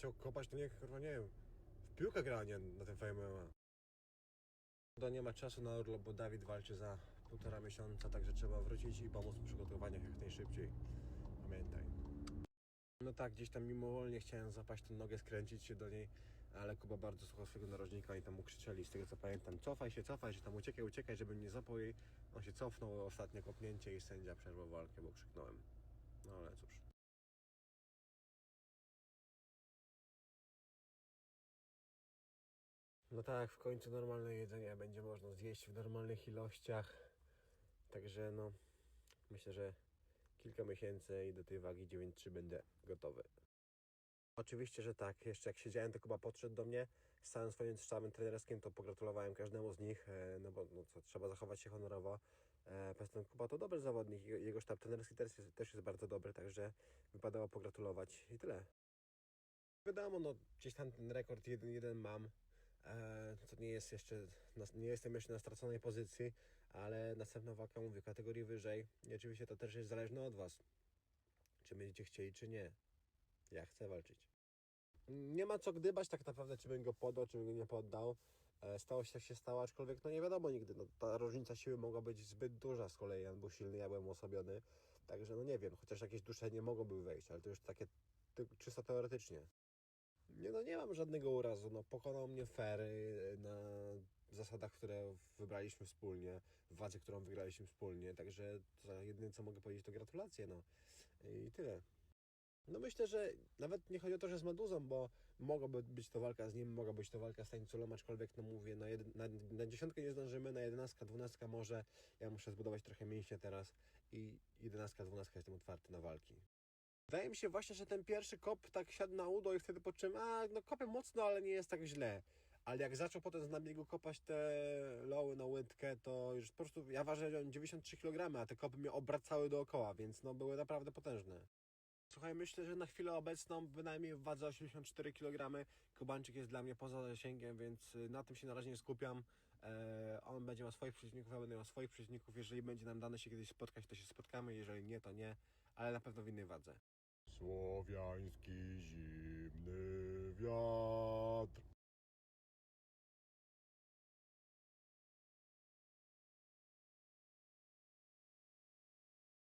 Chciał kopać, to niech, kurwa, nie wiem, w piłkę gra, nie na tym FMMA. To nie ma czasu na urlop, bo Dawid walczy za półtora miesiąca, także trzeba wrócić i pomóc w przygotowaniach jak najszybciej. Pamiętaj. No tak, gdzieś tam mimowolnie chciałem zapaść tę nogę, skręcić się do niej, ale Kuba bardzo słuchał swojego narożnika i tam mu krzyczeli, z tego co pamiętam, cofaj się, cofaj się, tam uciekaj, uciekaj, żeby nie zapał jej. On się cofnął, ostatnie kopnięcie i sędzia przerwał walkę, bo krzyknąłem. No ale cóż. No tak, w końcu normalne jedzenie będzie można zjeść w normalnych ilościach. Także no, myślę, że kilka miesięcy i do tej wagi 9,3 będę gotowy. Oczywiście, że tak. Jeszcze jak siedziałem, to Kuba podszedł do mnie z swoim sztabem trenerskim, to pogratulowałem każdemu z nich, e, no bo no co, trzeba zachować się honorowo. E, tym Kuba to dobry zawodnik, jego- sztab trenerski też jest, też jest bardzo dobry, także wypadało pogratulować i tyle. Wiadomo, no gdzieś tam ten rekord 1-1 mam, e, co nie jest jeszcze, nie jestem jeszcze na straconej pozycji, ale następna walka mówię kategorii wyżej i oczywiście to też jest zależne od Was, czy będziecie chcieli, czy nie. Ja chcę walczyć. Nie ma co gdybać tak naprawdę, czy bym go podał, czy bym go nie poddał. E, Stało się jak się stało, aczkolwiek no nie wiadomo nigdy. No, ta różnica siły mogła być zbyt duża z kolei. On był silny, ja byłem osłabiony. Także no nie wiem, chociaż jakieś dusze nie mogłyby wejść, ale to już takie czysto teoretycznie. Nie no, nie mam żadnego urazu. No, pokonał mnie fair y, na zasadach, które wybraliśmy wspólnie, w wadze, którą wygraliśmy wspólnie. Także to jedyne co mogę powiedzieć to gratulacje. No i tyle. No myślę, że nawet nie chodzi o to, że z Meduzą, bo mogłaby być to walka z nim, mogła być to walka z Tańculą, aczkolwiek no mówię, na, jed, na, na dziesiątkę nie zdążymy, na jedenastka, dwunastka może. Ja muszę zbudować trochę mięśnie teraz i jedenastka, dwunastka jestem otwarty na walki. Wydaje mi się właśnie, że ten pierwszy kop tak siadł na udo i wtedy poczułem, a no kopię mocno, ale nie jest tak źle. Ale jak zaczął potem z nabiegu kopać te loły na łydkę, to już po prostu, ja ważę 93 kg, a te kopy mnie obracały dookoła, więc no były naprawdę potężne. Słuchaj, myślę, że na chwilę obecną bynajmniej w wadze 84 kg Kubańczyk jest dla mnie poza zasięgiem, więc y, na tym się na razie nie skupiam. E, on będzie miał swoich przeciwników, ja będę miał swoich przeciwników. Jeżeli będzie nam dane się kiedyś spotkać, to się spotkamy, jeżeli nie, to nie, ale na pewno w innej wadze. Słowiański zimny.